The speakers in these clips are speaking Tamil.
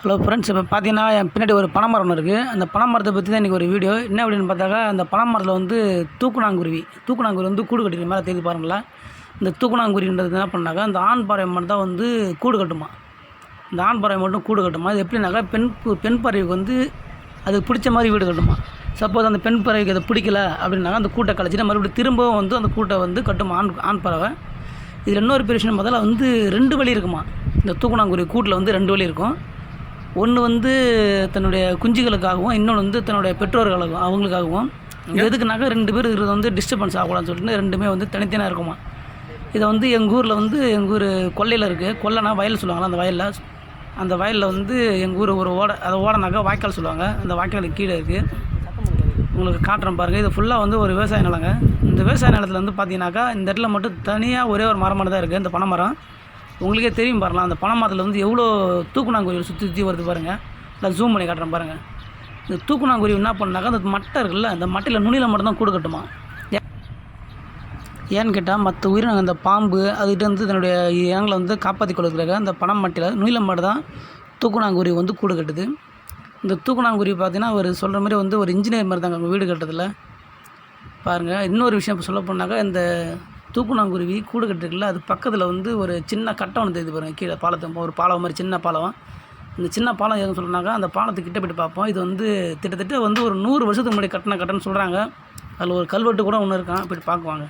ஹலோ ஃப்ரெண்ட்ஸ் இப்போ பார்த்தீங்கன்னா என் பின்னாடி ஒரு பனை மரம் இருக்குது அந்த பனை மரத்தை பற்றி தான் இன்றைக்கி ஒரு வீடியோ என்ன அப்படின்னு பார்த்தாக்கா அந்த பனை மரத்தில் வந்து தூக்குனாங்குருவி. தூக்குனாங்குருவி வந்து கூடு கட்டிக்கிற மேலே தெரிஞ்சு பாருங்களேன் இந்த தூக்குனாங்குருவின்றது என்ன பண்ணாக்கா அந்த ஆண் பறவை மட்டும் தான் வந்து கூடு கட்டுமா? இந்த ஆண் பறவை மட்டும் கூடு கட்டுமா? இது எப்படின்னாக்கா பெண் பெண் பறவைக்கு வந்து அதுக்கு பிடிச்ச மாதிரி வீடு கட்டுமா? சப்போஸ் அந்த பெண் பறவைக்கு அதை பிடிக்கல அப்படின்னாக்கா அந்த கூட்டை கழிச்சிட்டு மறுபடியும் திரும்பவும் வந்து அந்த கூட்டை வந்து கட்டுமா ஆண் ஆண் பறவை. இதில் இன்னொரு பெரிய விஷயம் முதல்ல வந்து ரெண்டு வழி இருக்குமா? இந்த தூக்குனாங்குருவி கூட்டில் வந்து ரெண்டு வழி இருக்கும். ஒன்று வந்து தன்னுடைய குஞ்சுகளுக்காகவும் இன்னொன்று வந்து தன்னுடைய பெற்றோர்களுக்கும் அவங்களுக்காகவும். எதுக்குனாக்கா ரெண்டு பேர் இருக்கிறது வந்து டிஸ்டர்பன்ஸ் ஆகக்கூடாதுன்னு சொல்லிட்டு ரெண்டுமே வந்து தனித்தனியாக இருக்குமா? இதை வந்து எங்கள் ஊரில் வந்து எங்கள் ஊர் கொல்லையில் இருக்குது கொல்லைனா வயல் சொல்லுவாங்களா அந்த வயலில். அந்த வயலில் வந்து எங்கள் ஊர் ஒரு ஓடை அதை ஓடனாக்கா வாய்க்கால் சொல்லுவாங்க. அந்த வாய்க்காலுக்கு கீழே இருக்குது உங்களுக்கு காட்டுறேன் பாருங்கள் இது ஃபுல்லாக வந்து ஒரு விவசாய நிலங்க. இந்த விவசாய நிலத்தில் வந்து பார்த்தீங்கன்னாக்கா இந்த இடத்துல மட்டும் தனியாக ஒரே ஒரு மரம் மட்டும் தான் இருக்குது இந்த பனைமரம். உங்களுக்கே தெரியும் பாருங்கள் அந்த பனைமரத்தில் வந்து எவ்வளோ தூக்குனாங்குருவி சுற்றி சுற்றி வருது பாருங்கள் நான் ஜூம் பண்ணி காட்டுறேன் பாருங்கள் இந்த தூக்குனாங்குருவி என்ன பண்ணாக்கா அந்த மட்டை இருக்குல்ல அந்த மட்டையில் நுனியில் மட்டும்தான் கூடு கட்டுமா? ஏன்னு கேட்டால் மற்ற உயிரினங்கள் அந்த பாம்பு அதுகிட்ட வந்து தன்னுடைய இனங்களை வந்து காப்பாற்றி கொள்வதற்காக அந்த பனம் மட்டையில் நுனியில் மட்டும் தான் தூக்குனாங்குருவி வந்து கூடு கட்டுது. இந்த தூக்குனாங்குருவி பார்த்தீங்கன்னா அவர் சொல்கிற மாதிரி வந்து ஒரு இன்ஜினியர் மாதிரி தாங்க அவங்க வீடு கட்டுறதில்ல பாருங்கள் இன்னொரு விஷயம் இப்போ சொல்ல போனாக்கா இந்த தூக்குனாங்குருவி கூடு கட்டிருக்குல்ல அது பக்கத்தில் வந்து ஒரு சின்ன கட்டம் ஒன்று தெரியுது பாருங்கள் கீழே பாலத்தை ஒரு பாலம் மாதிரி சின்ன பாலம். இந்த சின்ன பாலம் எதுன்னு சொல்லுனாக்கா அந்த பாலத்துக்கு கிட்ட போயிட்டு பார்ப்போம். இது வந்து கிட்டத்தட்ட வந்து ஒரு நூறு வருஷத்துக்கு முன்னாடி கட்டின கட்டன்னு சொல்கிறாங்க அதில் ஒரு கல்வெட்டு கூட ஒன்று இருக்கான். போய்ட்டு பார்க்குவாங்க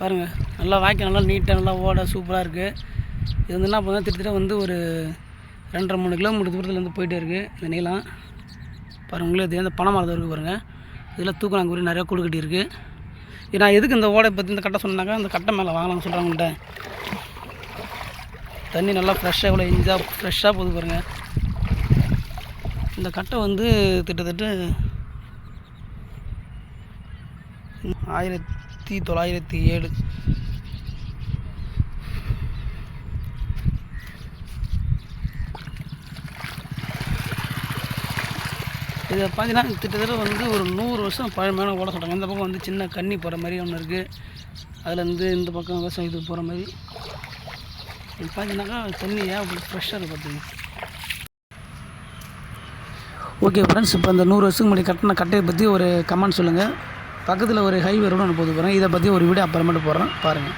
பாருங்கள் நல்லா வாய்க்கால் நல்லா நீட்டாக நல்லா ஓட சூப்பராக இருக்குது இது வந்து என்ன பண்ணுறது கிட்டத்தட்ட வந்து ஒரு ரெண்டரை மூணு கிலோமீட்டர் தூரத்தில் இருந்து போயிட்டே இருக்குது இந்த நீளம் பாருங்க உங்களே தெரியும் இந்த பனை மரத்தை இருக்குது பாருங்கள் இதில் தூக்குனாங்குருவி நிறையா கூடு கட்டியிருக்கு. நான் எதுக்கு இந்த ஓடை பற்றி இந்த கட்டை சொன்னாக்கா அந்த கட்டை மேலே வாங்கலாம்னு சொல்கிறாங்க தண்ணி நல்லா ஃப்ரெஷ்ஷாக இவ்வளோ இஞ்சாக ஃப்ரெஷ்ஷாக போகுது பாருங்கள் இந்த கட்டை வந்து கிட்டத்தட்ட ஆயிரத்தி தொள்ளாயிரத்தி ஏழு. இதை பார்த்தீங்கன்னா கிட்டத்தட்ட வந்து ஒரு நூறு வருஷம் பழமையான ஓட சொல்கிறாங்க இந்த பக்கம் வந்து சின்ன கன்னி போகிற மாதிரி ஒன்று இருக்குது அதுலேருந்து இந்த பக்கம் விவசாயம் இது போகிற மாதிரி. இது பார்த்தீங்கன்னாக்கா தண்ணி ஏன் அப்படி ஃப்ரெஷ்ஷாக இருக்குது பார்த்தீங்கன்னா ஓகே ஃப்ரெண்ட்ஸ் இப்போ இந்த நூறு வருஷத்துக்கு முன்னாடி கட்டின கட்டையை பற்றி ஒரு கமெண்ட் சொல்லுங்கள் பக்கத்தில் ஒரு ஹைவே ரோடு ஒன்று போது போகிறேன் இதை பற்றி ஒரு வீடியோ அப்புறமேட்டு போடுறேன். பாருங்கள்